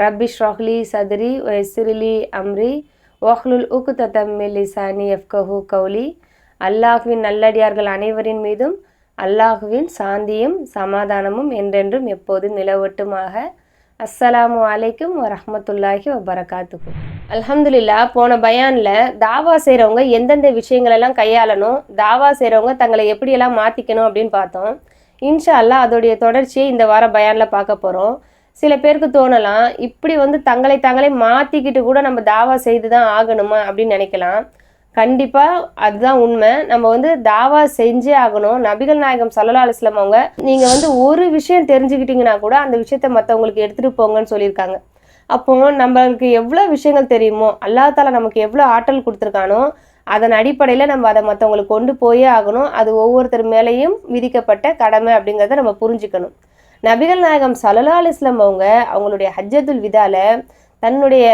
ரப்பி ஷ்ராஹ்லி சதுரி ஒய்சிரிலி அம்ரி ஓஹ்லுல் உக்கு உக்குதத்தம் லிசானி எஃப்கஹு கௌலி அல்லாஹுவின் நல்லடியார்கள் அனைவரின் மீதும் அல்லாஹுவின் சாந்தியும் சமாதானமும் என்றென்றும் எப்போதும் நிலவட்டுமாக. அஸ்ஸலாமு அலைக்கும் வரஹ்மத்துல்லாஹி வபரகாத்துஹு அல்ஹம்துலில்லா போன பயானில் தாவா செய்கிறவங்க எந்தெந்த விஷயங்களெல்லாம் கையாளணும் தாவா செய்கிறவங்க தங்களை எப்படியெல்லாம் மாற்றிக்கணும் அப்படின்னு பார்த்தோம். இன்ஷா அல்லாஹ் அதோடைய தொடர்ச்சியை இந்த வார பயானில் பார்க்க போகிறோம் சில பேருக்கு தோணலாம் இப்படி வந்து தங்களை தாங்களே மாற்றிக்கிட்டு கூட நம்ம தாவா செய்து தான் ஆகணுமா அப்படின்னு நினைக்கலாம். கண்டிப்பாக அதுதான் உண்மை. நம்ம வந்து தாவா செஞ்சே ஆகணும். நபிகள் நாயகம் சல்லா அலுவலம் அவங்க நீங்கள் வந்து ஒரு விஷயம் தெரிஞ்சுக்கிட்டீங்கன்னா கூட அந்த விஷயத்த மற்றவங்களுக்கு எடுத்துகிட்டு போங்கன்னு சொல்லியிருக்காங்க. அப்போ நம்மளுக்கு எவ்வளோ விஷயங்கள் தெரியுமோ அல்லாத்தால நமக்கு எவ்வளோ ஆற்றல் கொடுத்துருக்கானோ அதன் அடிப்படையில் நம்ம அதை மற்றவங்களுக்கு கொண்டு போயே ஆகணும். அது ஒவ்வொருத்தர் மேலேயும் விதிக்கப்பட்ட கடமை அப்படிங்கிறத நம்ம புரிஞ்சுக்கணும். நபிகள் நாயகம் சல்லா அலிஸ்லாம் அவங்க அவங்களுடைய ஹஜ்ஜத்துல் விதால தன்னுடைய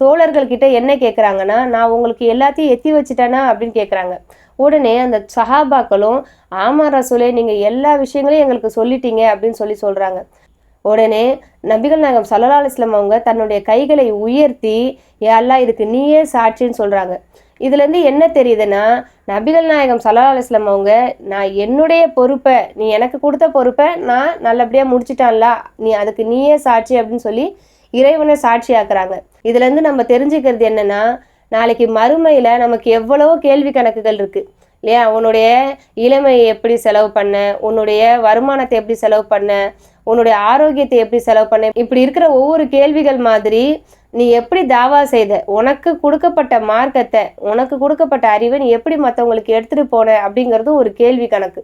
தோழர்கள்கிட்ட என்ன கேட்குறாங்கன்னா நான் உங்களுக்கு எல்லாத்தையும் எத்தி வச்சுட்டேனா அப்படின்னு கேட்குறாங்க உடனே அந்த சஹாபாக்களும் ஆமா ரசூலே நீங்கள் எல்லா விஷயங்களையும் எங்களுக்கு சொல்லிட்டீங்க அப்படின்னு சொல்லி சொல்கிறாங்க உடனே நபிகள் நாயகம் சல்லா அலிஸ்லாம் அவங்க தன்னுடைய கைகளை உயர்த்தி எல்லாம் இதுக்கு நீயே சாட்சின்னு சொல்கிறாங்க இதுலேருந்து என்ன தெரியுதுன்னா நபிகள் நாயகம் சல்லா அலுவலாம் அவங்க நான் என்னுடைய பொறுப்பை நீ எனக்கு கொடுத்த பொறுப்பை நான் நல்லபடியாக முடிச்சிட்டான்ல நீ அதுக்கு நீயே சாட்சி அப்படின்னு சொல்லி இறைவனை சாட்சி ஆக்குறாங்க இதுலேருந்து நம்ம தெரிஞ்சுக்கிறது என்னென்னா நாளைக்கு மறுமையில் நமக்கு எவ்வளவோ கேள்வி கணக்குகள் இருக்குது இல்லையா? உன்னுடைய இளமையை எப்படி செலவு பண்ண உன்னுடைய வருமானத்தை எப்படி செலவு பண்ண உன்னுடைய ஆரோக்கியத்தை எப்படி செலவு பண்ண? இப்படி இருக்கிற ஒவ்வொரு கேள்விகள் மாதிரி நீ எப்படி தாவா செய்த? உனக்கு கொடுக்கப்பட்ட மார்க்கத்தை உனக்கு கொடுக்கப்பட்ட அறிவை நீ எப்படி மற்றவங்களுக்கு எடுத்துகிட்டு போன அப்படிங்கிறது ஒரு கேள்வி கணக்கு.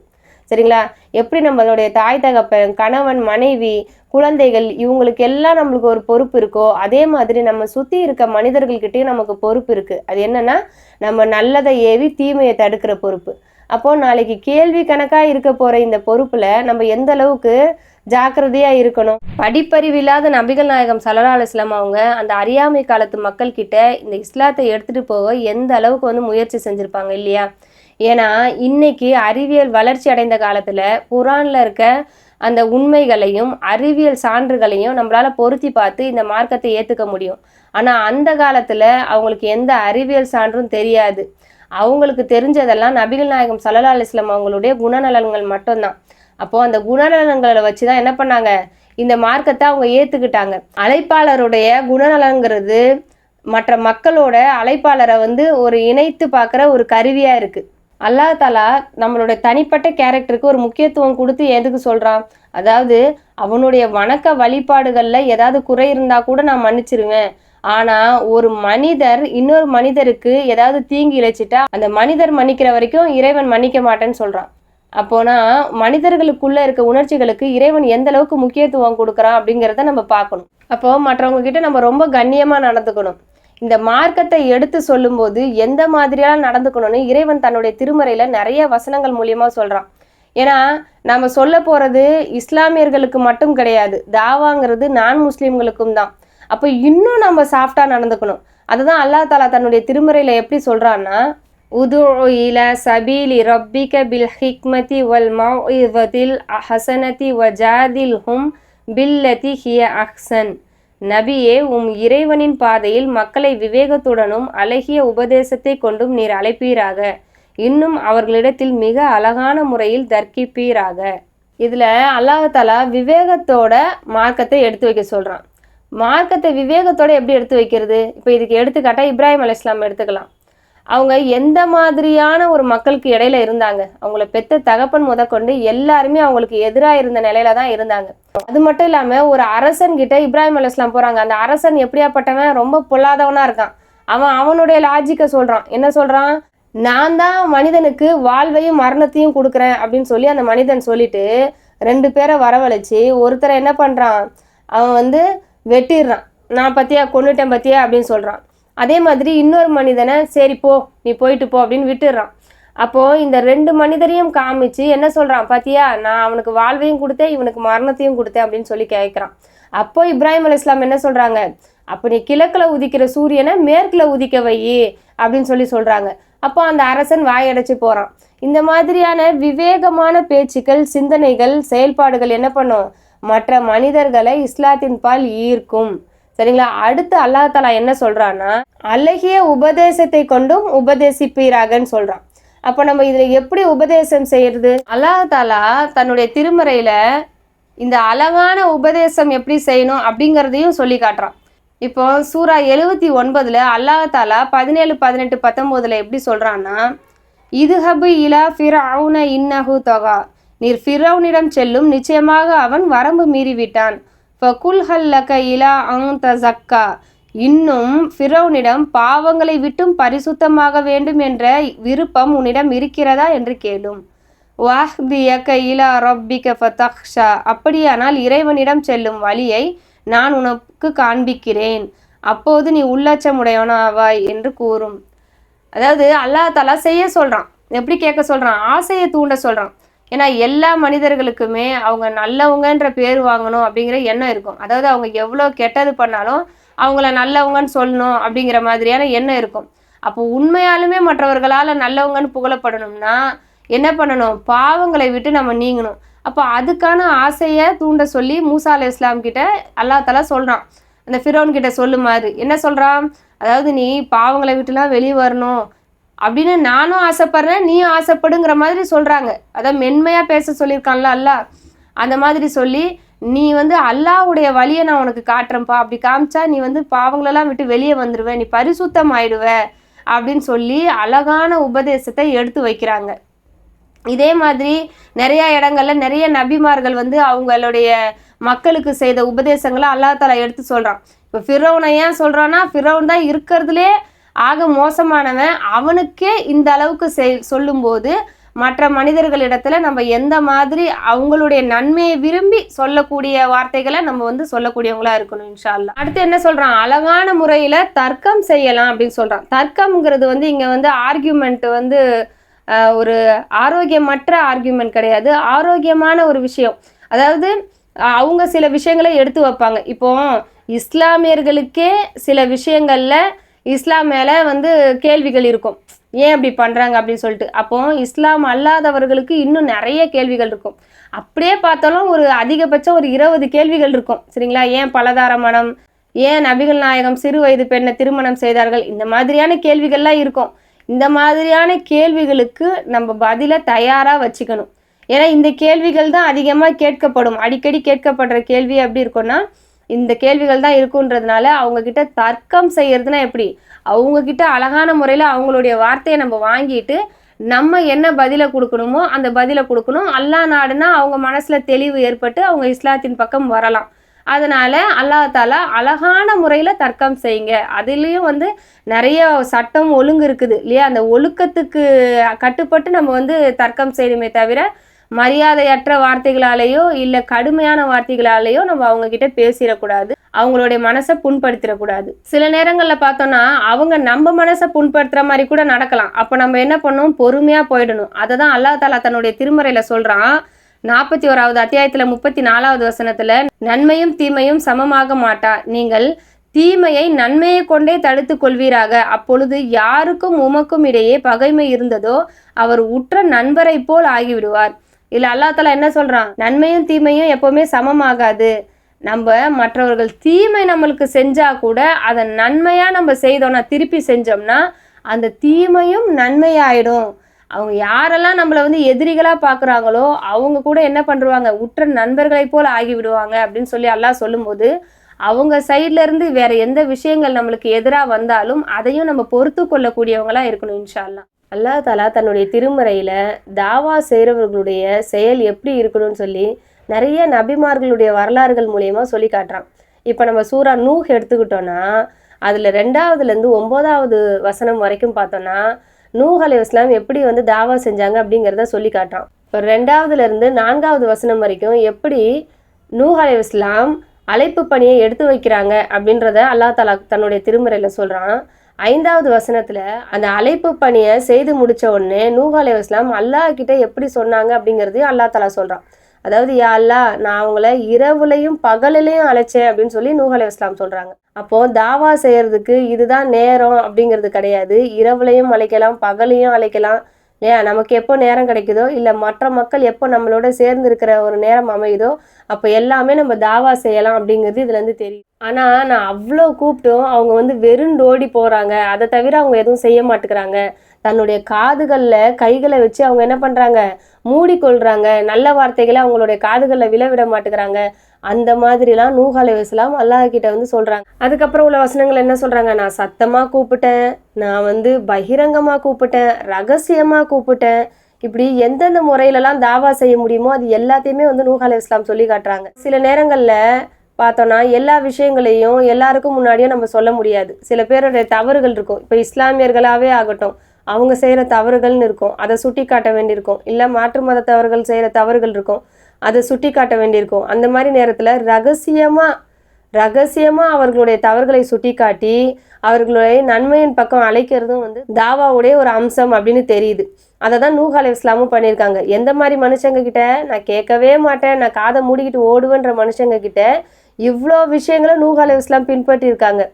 சரிங்களா? எப்படி நம்மளுடைய தாய் தகப்பன் கணவன் மனைவி குழந்தைகள் இவங்களுக்கு எல்லாம் நம்மளுக்கு ஒரு பொறுப்பு இருக்கோ அதே மாதிரி நம்ம சுற்றி இருக்க மனிதர்கள்கிட்டயும் நமக்கு பொறுப்பு இருக்குது அது என்னன்னா நம்ம நல்லதை ஏவி தீமையை தடுக்கிற பொறுப்பு. அப்போ நாளைக்கு கேள்வி கணக்காக இருக்க போகிற இந்த பொறுப்பில் நம்ம எந்த அளவுக்கு ஜாக்கிரதையாக இருக்கணும்? படிப்பறிவில்லாத நபிகள் நாயகம் சல்லா அலுவலாம் அவங்க அந்த அறியாமை காலத்து மக்கள் கிட்ட இந்த இஸ்லாத்தை எடுத்துகிட்டு போக எந்த அளவுக்கு வந்து முயற்சி செஞ்சுருப்பாங்க இல்லையா? ஏன்னா இன்னைக்கு அறிவியல் வளர்ச்சி அடைந்த காலத்தில் குரானில் இருக்க அந்த உண்மைகளையும் அறிவியல் சான்றுகளையும் நம்மளால பொருத்தி பார்த்து இந்த மார்க்கத்தை ஏற்றுக்க முடியும். ஆனால் அந்த காலத்தில் அவங்களுக்கு எந்த அறிவியல் சான்றும் தெரியாது. அவங்களுக்கு தெரிஞ்சதெல்லாம் நபிகள் நாயகம் சல்லா அலிஸ்லாம் அவங்களுடைய குணநலன்கள் மட்டும்தான். அப்போது அந்த குணநலன்களை வச்சு தான் என்ன பண்ணாங்க? இந்த மார்க்கத்தை அவங்க ஏற்றுக்கிட்டாங்க அழைப்பாளருடைய குணநலங்கிறது மற்ற மக்களோட அழைப்பாளரை வந்து ஒரு இணைத்து பார்க்குற ஒரு கருவியாக இருக்குது அல்லா தாலா நம்மளுடைய தனிப்பட்ட கேரக்டருக்கு ஒரு முக்கியத்துவம் கொடுத்து எதுக்கு சொல்கிறான் அதாவது அவனுடைய வணக்க வழிபாடுகளில் ஏதாவது குறை இருந்தால் கூட நான் மன்னிச்சிருவேன் ஆனால் ஒரு மனிதர் இன்னொரு மனிதருக்கு ஏதாவது தீங்கி இழைச்சிட்டா அந்த மனிதர் மன்னிக்கிற வரைக்கும் இறைவன் மன்னிக்க மாட்டேன்னு சொல்கிறான் அப்போனா மனிதர்களுக்குள்ளே இருக்க உணர்ச்சிகளுக்கு இறைவன் எந்த அளவுக்கு முக்கியத்துவம் கொடுக்குறான் அப்படிங்கிறத நம்ம பார்க்கணும். அப்போ மற்றவங்க கிட்ட நம்ம ரொம்ப கண்ணியமாக நடந்துக்கணும். இந்த மார்க்கத்தை எடுத்து சொல்லும்போது எந்த மாதிரியெல்லாம் நடந்துக்கணும்னு இறைவன் தன்னுடைய திருமறையில நிறைய வசனங்கள் மூலியமா சொல்றான். ஏன்னா நம்ம சொல்ல போறது இஸ்லாமியர்களுக்கு மட்டும் கிடையாது. தாவாங்கிறது நான் முஸ்லீம்களுக்கும் தான். அப்போ இன்னும் நம்ம சாஃப்டா நடந்துக்கணும். அதுதான் அல்லாஹ் தாலா தன்னுடைய திருமறையில எப்படி சொல்றான்னா உது இல சபீலி ரப்பிக பில் ஹிக்மதி வல் மௌஇவதில் ஹசனதி வஜாதில் ஹும் பில்லதி ஹிய அஹ்சன். நபியே உம் இறைவனின் பாதையில் மக்களை விவேகத்துடனும் அழகிய உபதேசத்தை கொண்டும் நீர் அழைப்பீராக. இன்னும் அவர்களிடத்தில் மிக அழகான முறையில் தர்க்கிப்பீராக. இதில் அல்லாஹாலா விவேகத்தோட மார்க்கத்தை எடுத்து வைக்க சொல்கிறான் மார்க்கத்தை விவேகத்தோட எப்படி எடுத்து வைக்கிறது? இப்போ இதுக்கு எடுத்துக்காட்டா இப்ராஹிம் அலி இஸ்லாம் எடுத்துக்கலாம். அவங்க எந்த மாதிரியான ஒரு மக்களுக்கு இடையில இருந்தாங்க? அவங்கள பெத்த தகப்பன் முதற்கொண்டு எல்லாருமே அவங்களுக்கு எதிராக இருந்த நிலையில தான் இருந்தாங்க. அது மட்டும் இல்லாம ஒரு அரசன் கிட்ட இப்ராஹிம் அலிஸ்லாம் போறாங்க. அந்த அரசன் எப்படியாப்பட்டவன்? ரொம்ப பொல்லாதவனா இருக்கான். அவன் அவனுடைய லாஜிக்கை சொல்றான். என்ன சொல்றான்? நான் தான் மனிதனுக்கு வாழ்வையும் மரணத்தையும் கொடுக்குறேன் அப்படின்னு சொல்லி அந்த மனிதன் சொல்லிட்டு ரெண்டு பேரை வரவழைச்சு ஒருத்தரை என்ன பண்றான்? அவன் வந்து வெட்டிடுறான். நான் பத்தியா? கொண்டுட்டேன் பத்தியா? அப்படின்னு சொல்கிறான் அதே மாதிரி இன்னொரு மனிதனை சரி போ நீ போயிட்டு போ அப்படின்னு விட்டுடுறான் அப்போது இந்த ரெண்டு மனிதரையும் காமிச்சு என்ன சொல்கிறான் பாத்தியா நான் அவனுக்கு வாழ்வையும் கொடுத்தேன் இவனுக்கு மரணத்தையும் கொடுத்தேன் அப்படின்னு சொல்லி கேட்குறான் அப்போ இப்ராஹிம் அலி இஸ்லாம் என்ன சொல்கிறாங்க அப்போ நீ கிழக்கில் உதிக்கிற சூரியனை மேற்கில் உதிக்க வை அப்படின்னு சொல்லி சொல்கிறாங்க அப்போ அந்த அரசன் வாயடைச்சு போகிறான் இந்த மாதிரியான விவேகமான பேச்சுக்கள் சிந்தனைகள் செயல்பாடுகள் என்ன பண்ணும்? மற்ற மனிதர்களை இஸ்லாத்தின் பால் ஈர்க்கும். சரிங்களா? அடுத்து அல்லா தலா என்ன சொல்றான்னா அழகிய உபதேசத்தை கொண்டும் உபதேசிப்பீராகன்னு சொல்றான். அப்போ நம்ம இதில் எப்படி உபதேசம் செய்யறது? அல்லா தாலா தன்னுடைய திருமறையில இந்த அழகான உபதேசம் எப்படி செய்யணும் அப்படிங்கிறதையும் சொல்லி காட்டுறான். இப்போ சூரா எழுவத்தி ஒன்பதுல அல்லாஹ் தாலா பதினேழு பதினெட்டு பத்தொம்போதுல எப்படி சொல்றான்னா இதுஹபு இலா ஃபிர் அவுன இன்னஹு தொகா. நீர் ஃபிரௌனிடம் செல்லும் நிச்சயமாக அவன் வரம்பு மீறிவிட்டான். ஃபகுல்ஹல்லக இலா அங் தசக்கா இன்னும் ஃபிரௌனிடம் பாவங்களை விட்டும் பரிசுத்தமாக வேண்டும் என்ற விருப்பம் உன்னிடம் இருக்கிறதா என்று கேளும். வாஹ்தியக்க இலா ரப்பிக ஃபதக்ஷா அப்படியானால் இறைவனிடம் செல்லும் வழியை நான் உனக்கு காண்பிக்கிறேன். அப்போது நீ உள்ளச்சமுடையவனாவாய் என்று கூறும். அதாவது அல்லா தலா செய்ய சொல்கிறான் எப்படி கேட்க சொல்கிறான் ஆசையை தூண்ட சொல்கிறான் ஏன்னா எல்லா மனிதர்களுக்குமே அவங்க நல்லவங்கன்ற பேர் வாங்கணும் அப்படிங்கிற எண்ணம் இருக்கும். அதாவது அவங்க எவ்வளோ கெட்டது பண்ணாலும் அவங்கள நல்லவங்கன்னு சொல்லணும் அப்படிங்கிற மாதிரியான எண்ணம் இருக்கும். அப்போ உண்மையாலுமே மற்றவர்களால் நல்லவங்கன்னு புகழப்படணும்னா என்ன பண்ணணும்? பாவங்களை விட்டு நம்ம நீங்கணும். அப்போ அதுக்கான ஆசையை தூண்ட சொல்லி மூசா அலி இஸ்லாம் கிட்ட அல்லா தலா சொல்கிறான் அந்த ஃபிரோன் கிட்ட சொல்லுமாறு. என்ன சொல்கிறான் அதாவது நீ பாவங்களை விட்டுலாம் வெளியே வரணும். அப்படின்னு நானும் ஆசைப்படுறேன் நீயும் ஆசைப்படுங்கிற மாதிரி சொல்கிறாங்க அதான் மென்மையாக பேச சொல்லியிருக்கான்ல அல்லா. அந்த மாதிரி சொல்லி நீ வந்து அல்லாவுடைய வழியை நான் உனக்கு காட்டுறேன்ப்பா. அப்படி காமிச்சா நீ வந்து பாவங்களெல்லாம் விட்டு வெளியே வந்துடுவ நீ பரிசுத்தம் ஆயிடுவ அப்படின்னு சொல்லி அழகான உபதேசத்தை எடுத்து வைக்கிறாங்க. இதே மாதிரி நிறைய இடங்கள்ல நிறைய நபிமார்கள் வந்து அவங்களுடைய மக்களுக்கு செய்த உபதேசங்களை அல்லா தலா எடுத்து சொல்றான். இப்போ ஃபிரௌனை ஏன் சொல்றான்னா ஃபிரௌன் தான் இருக்கிறதுலே ஆக மோசமானவன் அவனுக்கே இந்த அளவுக்கு செய் சொல்லும்போது மற்ற மனிதர்களிடத்துல நம்ம எந்த மாதிரி அவங்களுடைய நன்மையை விரும்பி சொல்லக்கூடிய வார்த்தைகளை நம்ம வந்து சொல்லக்கூடியவங்களா இருக்கணும் இன்ஷால்லா அடுத்து என்ன சொல்றான்? அழகான முறையில தர்க்கம் செய்யலாம் அப்படின்னு சொல்றான். தர்க்கம்ங்கிறது வந்து இங்க வந்து ஆர்கியூமெண்ட் வந்து ஒரு ஆரோக்கியமற்ற ஆர்கியூமெண்ட் கிடையாது. ஆரோக்கியமான ஒரு விஷயம். அதாவது அவங்க சில விஷயங்களை எடுத்து வைப்பாங்க. இப்போ இஸ்லாமியர்களுக்கே சில விஷயங்களில் இஸ்லாம் மேலே வந்து கேள்விகள் இருக்கும். ஏன் அப்படி பண்ணுறாங்க அப்படின்னு சொல்லிட்டு. அப்போ இஸ்லாம் அல்லாதவர்களுக்கு இன்னும் நிறைய கேள்விகள் இருக்கும். அப்படியே பார்த்தாலும் ஒரு அதிகபட்சம் ஒரு இருபது கேள்விகள் இருக்கும். சரிங்களா? ஏன் பலதார மனம்? ஏன் நபிகள் நாயகம் சிறு வயது பெண்ணை திருமணம் செய்தார்கள்? இந்த மாதிரியான கேள்விகள்லாம் இருக்கும். இந்த மாதிரியான கேள்விகளுக்கு நம்ம பதிலை தயாராக வச்சுக்கணும். ஏன்னா இந்த கேள்விகள் தான் அதிகமாக கேட்கப்படும். அடிக்கடி கேட்கப்படுற கேள்வி எப்படி இருக்கும்னா இந்த கேள்விகள் தான் இருக்குன்றதுனால அவங்க கிட்ட தர்க்கம் செய்யறதுனா எப்படி? அவங்க கிட்ட அழகான முறையில் அவங்களுடைய வார்த்தையை நம்ம வாங்கிட்டு நம்ம என்ன பதிலை கொடுக்கணுமோ அந்த பதிலை கொடுக்கணும். அல்லா நாடுனா அவங்க மனசில் தெளிவு ஏற்பட்டு அவங்க இஸ்லாத்தின் பக்கம் வரலாம். அதனால அல்லா அழகான முறையில் தர்க்கம் செய்யுங்க. அதுலேயும் வந்து நிறைய சட்டம் ஒழுங்கு இருக்குது இல்லையா? அந்த ஒழுக்கத்துக்கு கட்டுப்பட்டு நம்ம வந்து தர்க்கம் செய்யணுமே தவிர மரியாதையற்ற வார்த்தைகளாலேயோ இல்லை கடுமையான வார்த்தைகளாலேயோ நம்ம அவங்க கிட்ட பேசிடக்கூடாது. அவங்களுடைய மனசை புண்படுத்திடக்கூடாது. சில நேரங்களில் பார்த்தோம்னா அவங்க நம்ம மனசை புண்படுத்துகிற மாதிரி கூட நடக்கலாம். அப்போ நம்ம என்ன பண்ணணும் பொறுமையாக போயிடணும். அதை தான் அல்லா தாலா தன்னுடைய திருமறையில் சொல்கிறான் நாற்பத்தி ஓராவது அத்தியாயத்தில் முப்பத்தி நாலாவது வசனத்தில் நன்மையும் தீமையும் சமமாக மாட்டா. நீங்கள் தீமையை நன்மையை கொண்டே தடுத்து கொள்வீராக. அப்பொழுது யாருக்கும் உமக்கும் இடையே பகைமை இருந்ததோ அவர் உற்ற நண்பரை போல் ஆகிவிடுவார். இல்லை அல்லாத்தால என்ன சொல்கிறான் நன்மையும் தீமையும் எப்போவுமே சமமாகாது. நம்ம மற்றவர்கள் தீமை நம்மளுக்கு செஞ்சால் கூட அதை நன்மையாக நம்ம செய்தோம்னா திருப்பி செஞ்சோம்னா அந்த தீமையும் நன்மையாயிடும். அவங்க யாரெல்லாம் நம்மளை வந்து எதிரிகளாக பார்க்குறாங்களோ அவங்க கூட என்ன பண்ணுவாங்க உற்ற நண்பர்களை போல் ஆகிவிடுவாங்க அப்படின்னு சொல்லி எல்லாம் சொல்லும்போது அவங்க சைட்லேருந்து இருந்து எந்த விஷயங்கள் நம்மளுக்கு எதிராக வந்தாலும் அதையும் நம்ம பொறுத்து கொள்ளக்கூடியவங்களாக இருக்கணும் இன்ஷால்லாம் அல்லா தாலா தன்னுடைய திருமறையில் தாவா செய்கிறவர்களுடைய செயல் எப்படி இருக்கணும்னு சொல்லி நிறைய நபிமார்களுடைய வரலாறுகள் மூலயமா சொல்லி காட்டுறான். இப்போ நம்ம சூரா நூஹ் எடுத்துக்கிட்டோன்னா அதில் ரெண்டாவதுலேருந்து ஒம்போதாவது வசனம் வரைக்கும் பார்த்தோன்னா நூஹ் அலி இஸ்லாம் எப்படி வந்து தாவா செஞ்சாங்க அப்படிங்கிறத சொல்லி காட்டுறான். இப்போ ரெண்டாவதுலேருந்து நான்காவது வசனம் வரைக்கும் எப்படி நூஹ் அலி இஸ்லாம் அழைப்பு பணியை எடுத்து வைக்கிறாங்க அப்படின்றத அல்லாஹ் தாலா தன்னுடைய திருமுறையில் சொல்கிறான் ஐந்தாவது வசனத்துல அந்த அழைப்பு பணியை செய்து முடிச்ச உடனே நூஹ் அலைவாஸ்லாம் அல்லாஹ் கிட்ட எப்படி சொன்னாங்க அப்படிங்கிறதையும் அல்லாஹ் தலா சொல்றான். அதாவது யா அல்லா நான் அவங்கள இரவுலையும் பகலிலையும் அழைச்சேன் அப்படின்னு சொல்லி நூஹ் அலைவாஸ்லாம் சொல்றாங்க. அப்போ தாவா செய்யறதுக்கு இதுதான் நேரம் அப்படிங்கிறது கிடையாது. இரவுலையும் அழைக்கலாம் பகலையும் அழைக்கலாம். ஏன் நமக்கு எப்போ நேரம் கிடைக்குதோ இல்லை மற்ற மக்கள் எப்போ நம்மளோட சேர்ந்து இருக்கிற ஒரு நேரம் அமையுதோ அப்போ எல்லாமே நம்ம தாவா செய்யலாம் அப்படிங்கிறது இதுலேருந்து தெரியும் ஆனால் நான் அவ்வளோ கூப்பிட்டும் அவங்க வந்து வெறும் ஓடி போகிறாங்க அதை தவிர அவங்க எதுவும் செய்ய மாட்டேங்கிறாங்க. தன்னுடைய காதுகளில் கைகளை வச்சு அவங்க என்ன பண்ணுறாங்க மூடிக்கொள்கிறாங்க நல்ல வார்த்தைகளை அவங்களுடைய காதுகளில் விழ விட மாட்டேங்கிறாங்க. அந்த மாதிரிலாம் நூஹ் அலைவாஸ்லாம் அல்லாஹ் வந்து சொல்கிறாங்க அதுக்கப்புறம் உள்ள வசனங்கள் என்ன சொல்கிறாங்க நான் சத்தமாக கூப்பிட்டேன் நான் வந்து பகிரங்கமாக கூப்பிட்டேன் ரகசியமாக கூப்பிட்டேன். இப்படி எந்தெந்த முறையிலலாம் தாவா செய்ய முடியுமோ அது எல்லாத்தையுமே வந்து நூஹ் இஸ்லாம் சொல்லி காட்டுறாங்க. சில நேரங்களில் பார்த்தோன்னா எல்லா விஷயங்களையும் எல்லாருக்கும் முன்னாடியும் நம்ம சொல்ல முடியாது. சில பேருடைய தவறுகள் இருக்கும். இப்போ இஸ்லாமியர்களாகவே ஆகட்டும் அவங்க செய்கிற தவறுகள்னு இருக்கும். அதை சுட்டி காட்ட வேண்டியிருக்கும். இல்லை மாற்று மதத்தவர்கள் செய்கிற தவறுகள் இருக்கும். அதை சுட்டி காட்ட வேண்டியிருக்கும். அந்த மாதிரி நேரத்தில் ரகசியமாக ரகசியமாக அவர்களுடைய தவறுகளை சுட்டி காட்டி அவர்களுடைய நன்மையின் பக்கம் அழைக்கிறதும் வந்து தாவாவுடைய ஒரு அம்சம் அப்படின்னு தெரியுது. அதை தான் நூஹ் இஸ்லாமும் பண்ணியிருக்காங்க. எந்த மாதிரி மனுஷங்க கிட்ட? நான் கேட்கவே மாட்டேன். நான் காதை மூடிக்கிட்டு ஓடுவேன்ற மனுஷங்க கிட்ட இவ்வளோ விஷயங்களை நூஹ் அலை இஸ்லாம் பின்பற்றியிருக்காங்க.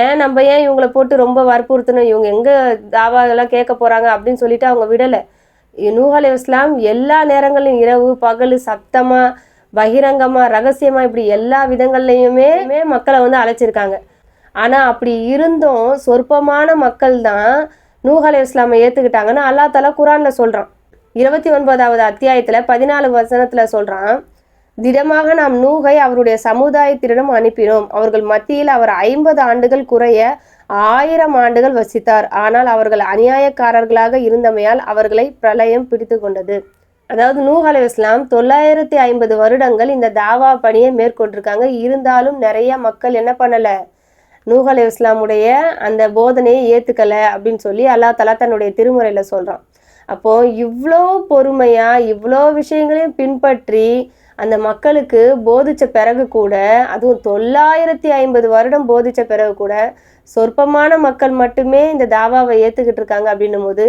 ஏன் நம்ம ஏன் இவங்கள போட்டு ரொம்ப வற்புறுத்தணும்? இவங்க எங்கே தாவா இதெல்லாம் கேட்க போகிறாங்க அப்படின்னு சொல்லிட்டு அவங்க விடலை. நூஹ் இஸ்லாம் எல்லா நேரங்களிலும் இரவு பகல் சத்தமாக பகிரங்கமாக ரகசியமாக இப்படி எல்லா விதங்கள்லையுமே மக்களை வந்து அழைச்சிருக்காங்க. ஆனால் அப்படி இருந்தும் சொற்பமான மக்கள் தான் நூஹ் இஸ்லாமை ஏற்றுக்கிட்டாங்கன்னு அல்லா தலா குரானில் சொல்கிறான் இருபத்தி ஒன்பதாவது அத்தியாயத்தில் பதினாலு வசனத்தில் சொல்கிறான் திடமாக நாம் நூகை அவருடைய சமுதாயத்திடம் அனுப்பினோம். அவர்கள் மத்தியில் அவர் ஐம்பது ஆண்டுகள் குறைய ஆயிரம் ஆண்டுகள் வசித்தார். ஆனால் அவர்கள் அநியாயக்காரர்களாக இருந்தமையால் அவர்களை பிரளயம் பிடித்து கொண்டது அதாவது நூஹ் அலை இஸ்லாம் தொள்ளாயிரத்தி ஐம்பது வருடங்கள் இந்த தாவா பணியை மேற்கொண்டிருக்காங்க. இருந்தாலும் நிறைய மக்கள் என்ன பண்ணலை? நூஹ் அலி இஸ்லாமுடைய அந்த போதனையை ஏற்றுக்கலை அப்படின்னு சொல்லி அல்லா தலா தன்னுடைய திருமுறையில் சொல்கிறான் அப்போது இவ்வளோ பொறுமையாக இவ்வளோ விஷயங்களையும் பின்பற்றி அந்த மக்களுக்கு போதிச்ச பிறகு கூட அதுவும் தொள்ளாயிரத்தி ஐம்பது வருடம் போதிச்ச பிறகு கூட சொற்பமான மக்கள் மட்டுமே இந்த தாவாவை ஏற்றுக்கிட்டு இருக்காங்க அப்படின்னும் போது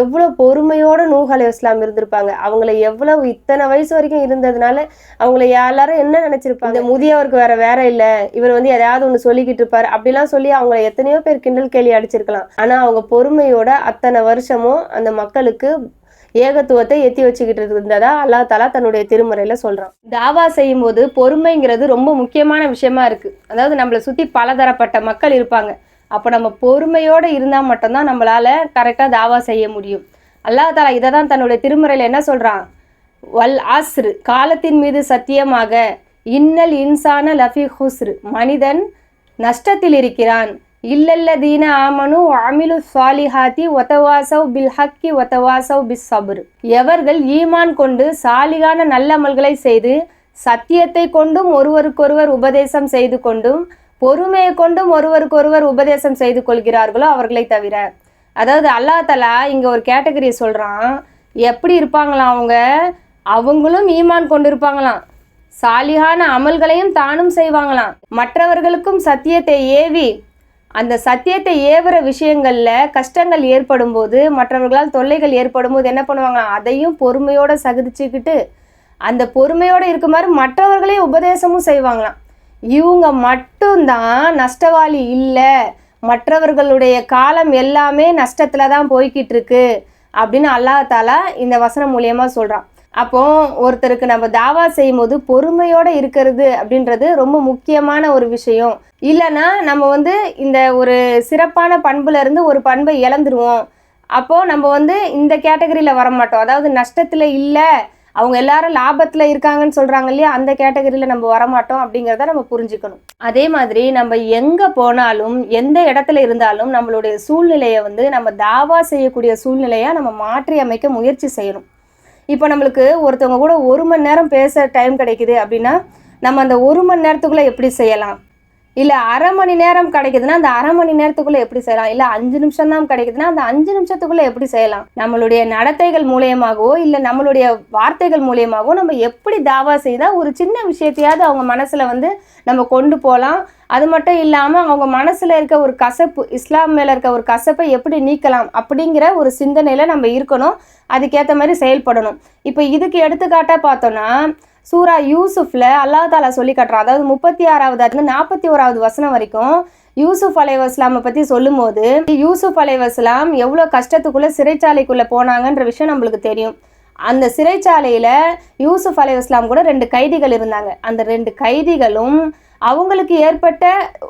எவ்வளோ பொறுமையோட நூகலை இஸ்லாம் இருந்திருப்பாங்க. அவங்கள எவ்வளவு இத்தனை வயசு வரைக்கும் இருந்ததுனால அவங்கள எல்லாரும் என்ன நினைச்சிருப்பாங்க? முதியவருக்கு வேற வேற இல்லை இவர் வந்து எதாவது ஒன்று சொல்லிக்கிட்டு இருப்பாரு. அப்படிலாம் சொல்லி அவங்கள எத்தனையோ பேர் கிண்டல் கேலி அடிச்சிருக்கலாம். ஆனால் அவங்க பொறுமையோட அத்தனை வருஷமும் அந்த மக்களுக்கு ஏகத்துவத்தை எத்தி வச்சுக்கிட்டு இருந்ததா அல்லா தலா தன்னுடைய திருமுறையில் சொல்கிறான் தாவா செய்யும் போது பொறுமைங்கிறது ரொம்ப முக்கியமான விஷயமா இருக்கு. அதாவது நம்மளை சுற்றி பலதரப்பட்ட மக்கள் இருப்பாங்க. அப்போ நம்ம பொறுமையோடு இருந்தால் மட்டும்தான் நம்மளால் கரெக்டாக தாவா செய்ய முடியும். அல்லா தாலா இதை தான் தன்னுடைய திருமுறையில் என்ன சொல்கிறான் வல் ஆஸ்ரு காலத்தின் மீது சத்தியமாக இன்னல் இன்சான லஃபி ஹுஸ்ரு மனிதன் நஷ்டத்தில் இருக்கிறான். இல்லல்லதீன ஆமனு அமிலு சாலிஹாத்தி ஒத்தவாசவ் பில் ஹக்கி ஒத்தவாசவ் பிஸ் சபுர் எவர்கள் ஈமான் கொண்டு சாலிகான நல்லமல்களை செய்து சத்தியத்தை கொண்டும் ஒருவருக்கொருவர் உபதேசம் செய்து கொண்டும் பொறுமையை கொண்டும் ஒருவருக்கொருவர் உபதேசம் செய்து கொள்கிறார்களோ அவர்களை தவிர. அதாவது அல்லா தலா இங்கே ஒரு கேட்டகரியை சொல்கிறான் எப்படி இருப்பாங்களாம் அவங்க? அவங்களும் ஈமான் கொண்டு இருப்பாங்களாம் சாலிகான அமல்களையும் தானும் செய்வாங்களாம். மற்றவர்களுக்கும் சத்தியத்தை ஏவி அந்த சத்தியத்தை ஏவுற விஷயங்களில் கஷ்டங்கள் ஏற்படும் போது மற்றவர்களால் தொல்லைகள் ஏற்படும் போது என்ன பண்ணுவாங்க? அதையும் பொறுமையோடு சகிச்சுக்கிட்டு அந்த பொறுமையோடு இருக்குமாறு மற்றவர்களே உபதேசமும் செய்வாங்களாம். இவங்க மட்டும்தான் நஷ்டவாளி இல்லை. மற்றவர்களுடைய காலம் எல்லாமே நஷ்டத்தில் தான் போய்கிட்டு இருக்கு அப்படின்னு அல்லாஹாலா இந்த வசனம் மூலியமாக சொல்கிறான் அப்போ ஒருத்தருக்கு நம்ம தாவா செய்யும் போது பொறுமையோட இருக்கிறது அப்படின்றது ரொம்ப முக்கியமான ஒரு விஷயம். இல்லைன்னா நம்ம வந்து இந்த ஒரு சிறப்பான பண்புல இருந்து ஒரு பண்பை இழந்துருவோம். அப்போ நம்ம வந்து இந்த கேட்டகரியில வர மாட்டோம் அதாவது நஷ்டத்துல இல்லை அவங்க எல்லாரும் லாபத்துல இருக்காங்கன்னு சொல்றாங்க இல்லையா? அந்த கேட்டகரியில நம்ம வரமாட்டோம் அப்படிங்கிறத நம்ம புரிஞ்சுக்கணும். அதே மாதிரி நம்ம எங்க போனாலும் எந்த இடத்துல இருந்தாலும் நம்மளுடைய சூழ்நிலையை வந்து நம்ம தாவா செய்யக்கூடிய சூழ்நிலையா நம்ம மாற்றி அமைக்க முயற்சி செய்யணும். இப்போ நம்மளுக்கு ஒருத்தவங்க கூட ஒரு மணி நேரம் பேச டைம் கிடைக்குது அப்படின்னா நம்ம அந்த ஒரு மணி நேரத்துக்குள்ளே எப்படி செய்யலாம்? இல்லை அரை மணி நேரம் கிடைக்குதுன்னா அந்த அரை மணி நேரத்துக்குள்ளே எப்படி செய்யலாம்? இல்லை அஞ்சு நிமிஷம் தான் கிடைக்குதுன்னா அந்த அஞ்சு நிமிஷத்துக்குள்ளே எப்படி செய்யலாம்? நம்மளுடைய நடத்தைகள் மூலியமாகவோ இல்லை நம்மளுடைய வார்த்தைகள் மூலியமாகவோ நம்ம எப்படி தாவா செய்தால் ஒரு சின்ன விஷயத்தையாவது அவங்க மனசில் வந்து நம்ம கொண்டு போகலாம். அது மட்டும் இல்லாமல் அவங்க மனசில் இருக்க ஒரு கசப்பு இஸ்லாம் மேலே இருக்க ஒரு கசப்பை எப்படி நீக்கலாம் அப்படிங்கிற ஒரு சிந்தனையில் நம்ம இருக்கணும். அதுக்கேற்ற மாதிரி செயல்படணும். இப்போ இதுக்கு எடுத்துக்காட்டாக பார்த்தோன்னா சூரா யூசுஃபில் அல்லாஹ் தாலா சொல்லி காட்டுறான். அதாவது முப்பத்தி ஆறாவது இருந்து நாற்பத்தி ஓராவது வசனம் வரைக்கும் யூசுப் அலைவாஸ்லாமை பற்றி சொல்லும்போது யூசுப் அலைவாஸ்லாம் எவ்வளோ கஷ்டத்துக்குள்ளே சிறைச்சாலைக்குள்ளே போனாங்கன்ற விஷயம் நம்மளுக்கு தெரியும். அந்த சிறைச்சாலையில் யூசுப் அலைவாஸ்லாம் கூட ரெண்டு கைதிகள் இருந்தாங்க. அந்த ரெண்டு கைதிகளும் அவங்களுக்கு ஏற்பட்ட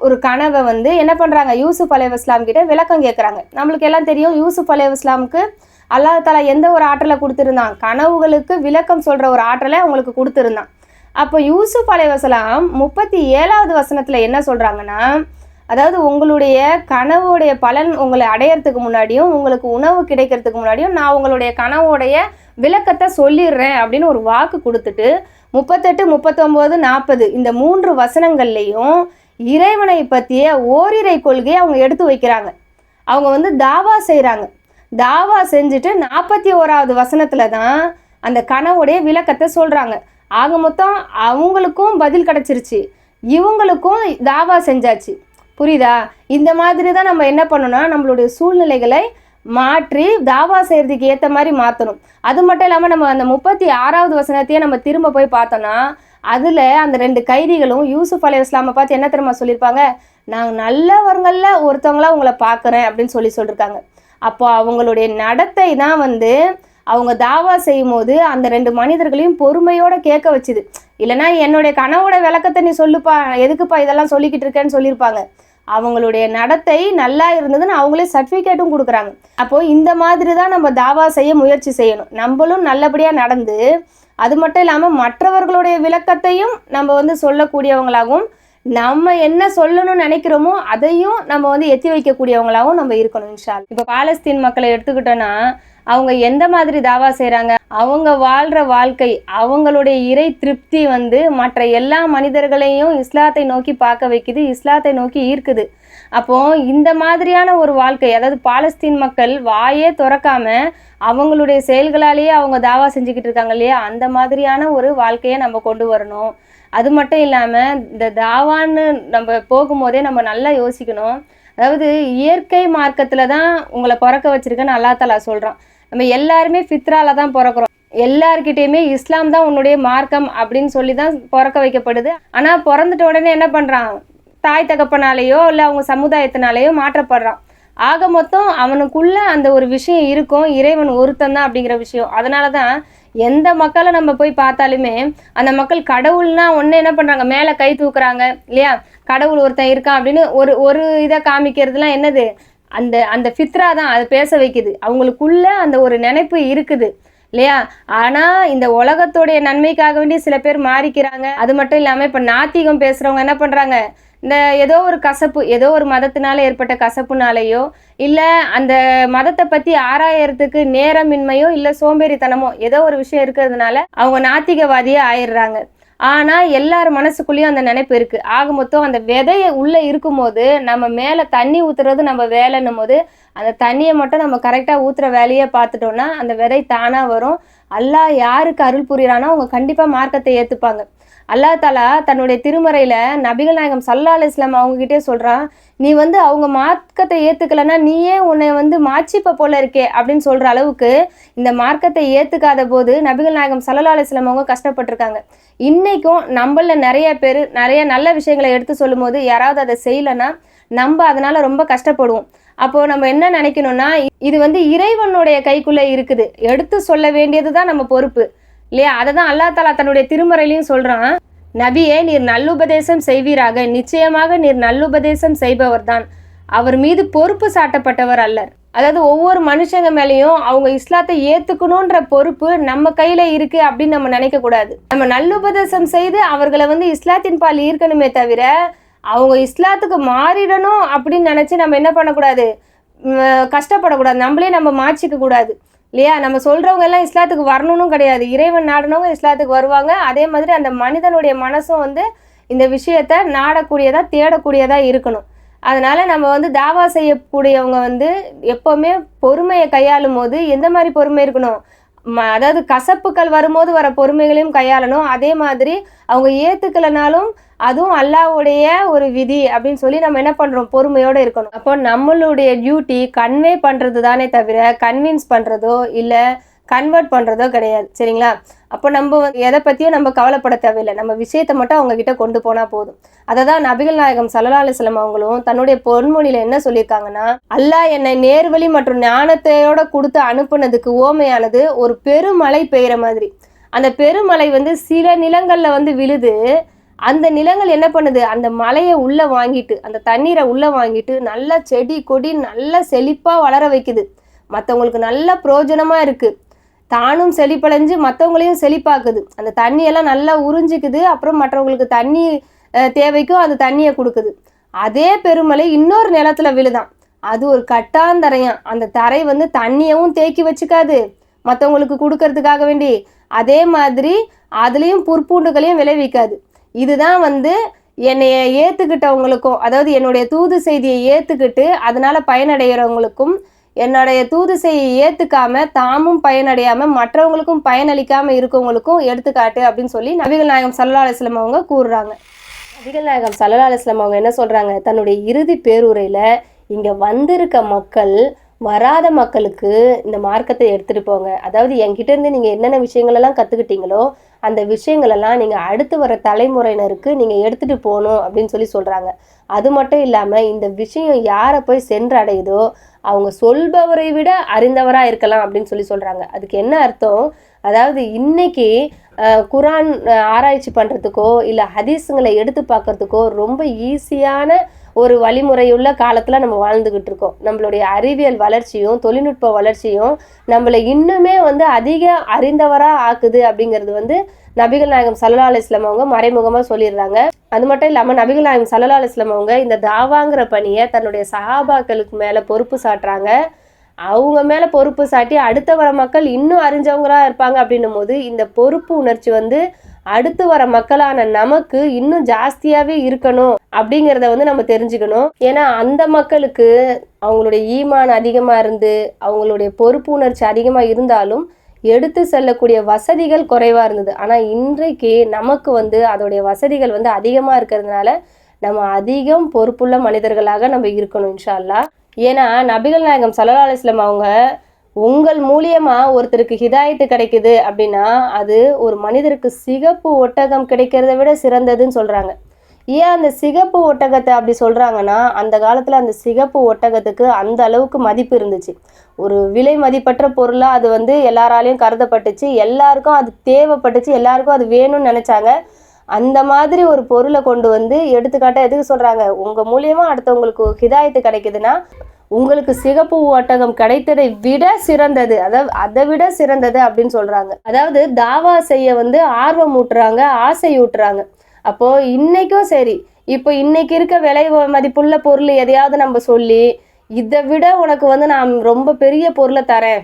ஒரு கனவை வந்து என்ன பண்ணுறாங்க யூசுப் அலைவாஸ்லாம் கிட்ட விளக்கம் கேட்குறாங்க நம்மளுக்கு எல்லாம் தெரியும் யூசுப் அலைவாஸ்லாமுக்கு அல்லாஹ் தாலா எந்த ஒரு ஆற்றலை கொடுத்துருந்தான்? கனவுகளுக்கு விளக்கம் சொல்கிற ஒரு ஆற்றலை அவங்களுக்கு கொடுத்துருந்தான். அப்போ யூசுப் அலைவசலாம் முப்பத்தி ஏழாவது வசனத்தில் என்ன சொல்கிறாங்கன்னா அதாவது உங்களுடைய கனவுடைய பலன் உங்களை அடையறதுக்கு முன்னாடியும் உங்களுக்கு உணவு கிடைக்கிறதுக்கு முன்னாடியும் நான் உங்களுடைய கனவுடைய விளக்கத்தை சொல்லிடுறேன் அப்படின்னு ஒரு வாக்கு கொடுத்துட்டு முப்பத்தெட்டு முப்பத்தொம்போது நாற்பது இந்த மூன்று வசனங்கள்லேயும் இறைவனை பற்றிய ஓரிரை கொள்கையை அவங்க எடுத்து வைக்கிறாங்க. அவங்க வந்து தாவா செய்கிறாங்க தாவா செஞ்சுட்டு நாற்பத்தி ஓராவது வசனத்தில் தான் அந்த கனவுடைய விளக்கத்தை சொல்கிறாங்க ஆக மொத்தம் அவங்களுக்கும் பதில் கிடச்சிருச்சு. இவங்களுக்கும் தாவா செஞ்சாச்சு. புரியுதா? இந்த மாதிரி தான் நம்ம என்ன பண்ணணும்னா நம்மளுடைய சூழ்நிலைகளை மாற்றி தாவா செய்கிறதுக்கு ஏற்ற மாதிரி மாற்றணும் அது மட்டும் இல்லாமல் நம்ம அந்த முப்பத்தி ஆறாவது வசனத்தையே நம்ம திரும்ப போய் பார்த்தோன்னா அதில் அந்த ரெண்டு கைதிகளும் யூசுஃப் அலி இஸ்லாமை பார்த்து என்ன தெரியுமா சொல்லியிருப்பாங்க? நாங்கள் நல்லவர்களில் ஒருத்தவங்களாக உங்களை பார்க்குறேன் அப்படின்னு சொல்லி சொல்லியிருக்காங்க. அப்போ அவங்களுடைய நடத்தை தான் வந்து அவங்க தாவா செய்யும் போது அந்த ரெண்டு மனிதர்களையும் பொறுமையோட கேட்க வச்சுது. இல்லைன்னா என்னுடைய கனவோட விளக்கத்தை நீ சொல்லுப்பா எதுக்குப்பா இதெல்லாம் சொல்லிக்கிட்டு இருக்கேன்னு சொல்லியிருப்பாங்க. அவங்களுடைய நடத்தை நல்லா இருந்ததுன்னு அவங்களே சர்டிஃபிகேட்டும் கொடுக்குறாங்க. அப்போது இந்த மாதிரி தான் நம்ம தாவா செய்ய முயற்சி செய்யணும். நம்மளும் நல்லபடியாக நடந்து அது மட்டும் இல்லாமல் மற்றவர்களுடைய விளக்கத்தையும் நம்ம வந்து சொல்லக்கூடியவங்களாகவும் நம்ம என்ன சொல்லணும்னு நினைக்கிறோமோ அதையும் நம்ம வந்து எத்தி வைக்கக்கூடியவங்களாகவும் நம்ம இருக்கணும் இன்ஷால் இப்போ பாலஸ்தீன் மக்களை எடுத்துக்கிட்டோன்னா அவங்க எந்த மாதிரி தாவா செய்கிறாங்க அவங்க வாழ்கிற வாழ்க்கை அவங்களுடைய இறை திருப்தி வந்து மற்ற எல்லா மனிதர்களையும் இஸ்லாத்தை நோக்கி பார்க்க வைக்குது இஸ்லாத்தை நோக்கி ஈர்க்குது. அப்போ இந்த மாதிரியான ஒரு வாழ்க்கை அதாவது பாலஸ்தீன் மக்கள் வாயே திறக்காம அவங்களுடைய செயல்களாலேயே அவங்க தாவா செஞ்சுக்கிட்டு இருக்காங்க இல்லையா? அந்த மாதிரியான ஒரு வாழ்க்கையை நம்ம கொண்டு வரணும். அது மட்டும் இல்லாமல் இந்த தாவான்னு நம்ம போகும்போதே நம்ம நல்லா யோசிக்கணும். அதாவது இயற்கை மார்க்கத்தில் தான் உங்களை பிறக்க வச்சிருக்கேன்னு அல்லா தலா சொல்கிறான் நம்ம எல்லாருமே ஃபித்ரால தான் பிறக்கிறோம். எல்லார்கிட்டயுமே இஸ்லாம் தான் உன்னுடைய மார்க்கம் அப்படின்னு சொல்லி தான் பிறக்க வைக்கப்படுது. ஆனால் பிறந்துட்ட உடனே என்ன பண்ணுறான் தாய் தகப்பனாலேயோ இல்லை அவங்க சமுதாயத்தினாலேயோ மாற்றப்படுறான். ஆக மொத்தம் அவனுக்குள்ள அந்த ஒரு விஷயம் இருக்கும். இறைவன் ஒருத்தன் தான் அப்படிங்கிற விஷயம். அதனால தான் எந்த மக்களை நம்ம போய் பார்த்தாலுமே அந்த மக்கள் கடவுள்னா ஒன்று என்ன பண்ணுறாங்க மேலே கை தூக்குறாங்க இல்லையா? கடவுள் ஒருத்தன் இருக்கான் அப்படின்னு ஒரு ஒரு இதை காமிக்கிறதுலாம் என்னது? அந்த அந்த ஃபித்ரா தான் அது பேச வைக்குது. அவங்களுக்குள்ள அந்த ஒரு நினைப்பு இருக்குது இல்லையா? ஆனால் இந்த உலகத்துடைய நன்மைக்காக வேண்டி சில பேர் மாறிக்கிறாங்க. அது மட்டும் இல்லாமல் இப்போ நாத்திகம் பேசுகிறவங்க என்ன பண்ணுறாங்க இந்த ஏதோ ஒரு கசப்பு ஏதோ ஒரு மதத்தினால ஏற்பட்ட கசப்புனாலேயோ இல்லை அந்த மதத்தை பற்றி ஆராயறதுக்கு நேரமின்மையோ இல்லை சோம்பேறித்தனமோ ஏதோ ஒரு விஷயம் இருக்கிறதுனால அவங்க நாத்திகவாதியே ஆயிடுறாங்க. ஆனால் எல்லார் மனசுக்குள்ளேயும் அந்த நினைப்பு இருக்குது ஆக மொத்தம் அந்த விதையை உள்ளே இருக்கும்போது நம்ம மேலே தண்ணி ஊற்றுறது நம்ம வேலைன்னும் போது அந்த தண்ணியை மட்டும் நம்ம கரெக்டாக ஊற்றுற வேலையை பார்த்துட்டோம்னா அந்த விதை தானாக வரும். அல்லா யாருக்கு அருள் புரிகிறானோ அவங்க கண்டிப்பாக மார்க்கத்தை ஏற்றுப்பாங்க அல்லா தாலா தன்னுடைய திருமறையில் நபிகள் நாயகம் சல்லா அலி இஸ்லாம் அவங்ககிட்டே சொல்கிறான் நீ வந்து அவங்க மார்க்கத்தை ஏற்றுக்கலைன்னா நீயே உன்னை வந்து மாச்சிப்ப போல இருக்கே அப்படின்னு சொல்கிற அளவுக்கு இந்த மார்க்கத்தை ஏற்றுக்காத போது நபிகள் நாயகம் சல்லா அலி இஸ்லாம் அவங்க கஷ்டப்பட்டிருக்காங்க. இன்றைக்கும் நம்மள நிறைய பேர் நிறைய நல்ல விஷயங்களை எடுத்து சொல்லும் போது யாராவது அதை செய்யலைன்னா நம்ம அதனால் ரொம்ப கஷ்டப்படுவோம். அப்போது நம்ம என்ன நினைக்கணும்னா இது வந்து இறைவனுடைய கைக்குள்ளே இருக்குது. எடுத்து சொல்ல வேண்டியது தான் நம்ம பொறுப்பு. இல்லையா? அதை தான் அல்லா தாலா தன்னுடைய திருமறையிலையும் சொல்கிறான் நபியே நீர் நல்லுபதேசம் செய்வீராக. நிச்சயமாக நீர் நல்லுபதேசம் செய்பவர் தான் அவர் மீது பொறுப்பு சாட்டப்பட்டவர் அல்லர். அதாவது ஒவ்வொரு மனுஷங்க மேலேயும் அவங்க இஸ்லாத்தை ஏற்றுக்கணுன்ற பொறுப்பு நம்ம கையில் இருக்குது அப்படின்னு நம்ம நினைக்கக்கூடாது நம்ம நல்லுபதேசம் செய்து அவர்களை வந்து இஸ்லாத்தின் பால் ஈர்க்கணுமே தவிர அவங்க இஸ்லாத்துக்கு மாறிடணும் அப்படின்னு நினச்சி நம்ம என்ன பண்ணக்கூடாது? கஷ்டப்படக்கூடாது. நம்மளே நம்ம மாச்சிக்க கூடாது. இல்லையா? நம்ம சொல்கிறவங்க எல்லாம் இஸ்லாத்துக்கு வரணும்னு கிடையாது. இறைவன் நாடினவங்க இஸ்லாத்துக்கு வருவாங்க. அதே மாதிரி அந்த மனிதனுடைய மனசும் வந்து இந்த விஷயத்த நாடக்கூடியதாக தேடக்கூடியதாக இருக்கணும். அதனால் நம்ம வந்து தாவா செய்யக்கூடியவங்க வந்து எப்போவுமே பொறுமையை கையாளும் போது எந்த மாதிரி பொறுமை இருக்கணும்? அதாவது கசப்புக்கள் வரும்போது வர பொறுமைகளையும் கையாளணும். அதே மாதிரி அவங்க ஏத்துக்கலைனாலும் அதுவும் அல்லாஹ்வுடைய ஒரு விதி அப்படின்னு சொல்லி நம்ம என்ன பண்றோம்? பொறுமையோட இருக்கணும். அப்போ நம்மளுடைய டியூட்டி கன்வே பண்றது தானே தவிர கன்வின்ஸ் பண்றதோ இல்லை கன்வெர்ட் பண்ணுறதோ கிடையாது சரிங்களா? அப்போ நம்ம வந்து எதை பற்றியும் நம்ம கவலைப்பட தேவையில்லை. நம்ம விஷயத்தை மட்டும் அவங்கக்கிட்ட கொண்டு போனால் போதும். அதை தான் நபிகள் நாயகம் சல்லா அலிஸ்லாம் அவங்களும் தன்னுடைய பொன்மொழியில் என்ன சொல்லியிருக்காங்கன்னா அல்லாஹ் என்னை நேர்வழி மற்றும் ஞானத்தையோட கொடுத்து அனுப்புனதுக்கு ஓமையானது ஒரு பெருமழை பெய்கிற மாதிரி. அந்த பெருமழை வந்து சில நிலங்களில் வந்து விழுது. அந்த நிலங்கள் என்ன பண்ணுது? அந்த மலையை உள்ளே வாங்கிட்டு அந்த தண்ணீரை உள்ளே வாங்கிட்டு நல்லா செடி கொடி நல்லா செழிப்பாக வளர வைக்குது. மற்றவங்களுக்கு நல்ல பிரயோஜனமா இருக்குது தானும் செழிப்படைஞ்சு மற்றவங்களையும் செழிப்பாக்குது. அந்த தண்ணியெல்லாம் நல்லா உறிஞ்சிக்குது அப்புறம் மற்றவங்களுக்கு தண்ணி தேவைக்கும் அந்த தண்ணியை கொடுக்குது. அதே பெருமழை இன்னொரு நிலத்துல விழுதான். அது ஒரு கட்டாந்தரையாம் அந்த தரை வந்து தண்ணியவும் தேக்கி வச்சுக்காது. மற்றவங்களுக்கு கொடுக்கறதுக்காக வேண்டி. அதே மாதிரி அதுலேயும் புற்பூண்டுகளையும் விளைவிக்காது. இதுதான் வந்து என்னைய ஏற்றுக்கிட்டவங்களுக்கும் அதாவது என்னுடைய தூது செய்தியை ஏற்றுக்கிட்டு அதனால பயனடைகிறவங்களுக்கும் என்னுடைய தூது செய்தியை ஏற்றுக்காம தாமும் பயனடையாம மற்றவங்களுக்கும் பயனளிக்காம இருக்கவங்களுக்கும் எடுத்துக்காட்டு அப்படின்னு சொல்லி நபிகள் நாயகம் சல்லா அலிஸ்லாம் அவங்க கூறுறாங்க. நபிகள் நாயகம் சல்லா அலிஸ்லாம் அவங்க என்ன சொல்றாங்க? தன்னுடைய இறுதி பேருரையில இங்க வந்திருக்க மக்கள் வராத மக்களுக்கு இந்த மார்க்கத்தை எடுத்துட்டு போங்க. அதாவது என்கிட்ட இருந்து நீங்க என்னென்ன விஷயங்கள் எல்லாம் கத்துக்கிட்டீங்களோ அந்த விஷயங்கள் எல்லாம் நீங்க அடுத்து வர தலைமுறையினருக்கு நீங்க எடுத்துட்டு போகணும் அப்படின்னு சொல்லி சொல்றாங்க. அது மட்டும் இல்லாம இந்த விஷயம் யாரை போய் சென்றடையுதோ அவங்க சொல்பவரை விட அறிந்தவராக இருக்கலாம் அப்படின்னு சொல்லி சொல்கிறாங்க அதுக்கு என்ன அர்த்தம்? அதாவது இன்னைக்கு குரான் ஆராய்ச்சி பண்ணுறதுக்கோ இல்லை ஹதீஸுங்களை எடுத்து பார்க்கறதுக்கோ ரொம்ப ஈஸியான ஒரு வழிமுறையுள்ள காலத்தில் நம்ம வாழ்ந்துக்கிட்டு இருக்கோம். நம்மளுடைய அறிவியல் வளர்ச்சியும் தொழில்நுட்ப வளர்ச்சியும் நம்மளை இன்னுமே வந்து அதிக அறிந்தவராக ஆக்குது அப்படிங்கிறது வந்து நபிகள் நாயகம் சல்லா அலிஸ்லாம் அவங்க மறைமுகமாக சொல்லிடுறாங்க. அது மட்டும் இல்லாமல் நபிகள் நாயகம் சல்லா அலுவலம் அவங்க இந்த தாவாங்கிற பணியை தன்னுடைய சஹாபாக்களுக்கு மேலே பொறுப்பு சாட்டுறாங்க. அவங்க மேலே பொறுப்பு சாட்டி அடுத்து வர மக்கள் இன்னும் அறிஞ்சவங்களாக இருப்பாங்க அப்படின்னும் போது இந்த பொறுப்பு உணர்ச்சி வந்து அடுத்து வர மக்களான நமக்கு இன்னும் ஜாஸ்தியாகவே இருக்கணும் அப்படிங்கிறத வந்து நம்ம தெரிஞ்சுக்கணும். ஏன்னா அந்த மக்களுக்கு அவங்களுடைய ஈமான் அதிகமாக இருந்து அவங்களுடைய பொறுப்பு உணர்ச்சி அதிகமாக இருந்தாலும் எடுத்து செல்லக்கூடிய வசதிகள் குறைவாக இருந்தது. ஆனால் இன்றைக்கு நமக்கு வந்து அதோடைய வசதிகள் வந்து அதிகமாக இருக்கிறதுனால நம்ம அதிகம் பொறுப்புள்ள மனிதர்களாக நம்ம இருக்கணும் இன்ஷா அல்லாஹ் ஏன்னா நபிகள் நாயகம் சல்லா அலிஸ்லாம் அவங்க உங்கள் மூலியமா ஒருத்தருக்கு ஹிதாயத்து கிடைக்குது அப்படின்னா அது ஒரு மனிதருக்கு சிகப்பு ஒட்டகம் கிடைக்கிறத விட சிறந்ததுன்னு சொல்றாங்க. ஏன் அந்த சிகப்பு ஒட்டகத்தை அப்படி சொல்கிறாங்கன்னா அந்த காலத்தில் அந்த சிகப்பு ஒட்டகத்துக்கு அந்த அளவுக்கு மதிப்பு இருந்துச்சு. ஒரு விலை மதிப்பற்ற பொருளாக அது வந்து எல்லாராலையும் கருதப்பட்டுச்சு. எல்லாருக்கும் அது தேவைப்பட்டுச்சு. எல்லாருக்கும் அது வேணும்னு நினச்சாங்க. அந்த மாதிரி ஒரு பொருளை கொண்டு வந்து எடுத்துக்காட்டா எதுக்கு சொல்கிறாங்க உங்கள் மூலியமாக அடுத்தவங்களுக்கு ஹிதாயத்து கிடைக்குதுன்னா உங்களுக்கு சிகப்பு ஓட்டகம் கிடைத்ததை விட சிறந்தது. அதாவது அதை விட சிறந்தது அப்படின்னு சொல்றாங்க. அதாவது தாவா செய்ய வந்து ஆர்வம் ஊட்டுறாங்க ஆசை ஊட்டுறாங்க அப்போ இன்னைக்கும் சரி. இப்போ இன்னைக்கு இருக்க விலை மதிப்புள்ள பொருள் எதையாவது நம்ம சொல்லி இதை விட உனக்கு வந்து நான் ரொம்ப பெரிய பொருளை தரேன்.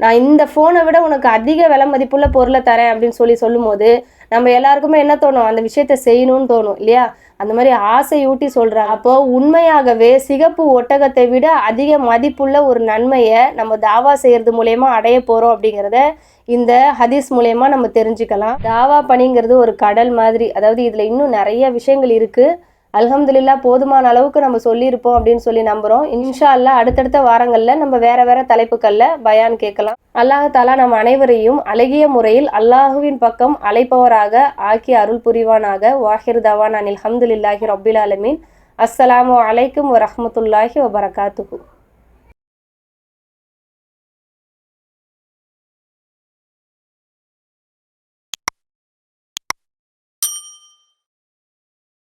நான் இந்த ஃபோனை விட உனக்கு அதிக விலை மதிப்புள்ள பொருளை தரேன் அப்படின்னு சொல்லி சொல்லும்போது நம்ம எல்லாருக்குமே என்ன தோணும்? அந்த விஷயத்த செய்யணும்னு தோணும் இல்லையா? அந்த மாதிரி ஆசை ஊட்டி சொல்றாங்க அப்போ உண்மையாகவே சிகப்பு ஒட்டகத்தை விட அதிக மதிப்புள்ள ஒரு நன்மையை நம்ம தாவா செய்கிறது மூலயமா அடைய போகிறோம் அப்படிங்கிறத இந்த ஹதீஸ் மூலயமா நம்ம தெரிஞ்சுக்கலாம். தாவா பணிங்கிறது ஒரு கடல் மாதிரி அதாவது இதில் இன்னும் நிறைய விஷயங்கள் இருக்குது அலமதுல்லா போதுமான அளவுக்கு நம்ம சொல்லியிருப்போம் அப்படின்னு சொல்லி நம்புறோம். இன்ஷா அல்லா அடுத்தடுத்த வாரங்கள்ல நம்ம வேற வேற தலைப்புகளில் பயான் கேட்கலாம். அல்லாஹ் தாலா நம் அனைவரையும் அழகிய முறையில் அல்லாஹுவின் பக்கம் அழைப்பவராக ஆக்கி அருள் புரிவானாக. வாஹிர் தவான் அனில் ஹம்துலில்லாஹி ரபில் அலமீன் அஸ்ஸலாமு அலைக்கும் வரமத்துல்லாஹி வபரகாத்துஹு.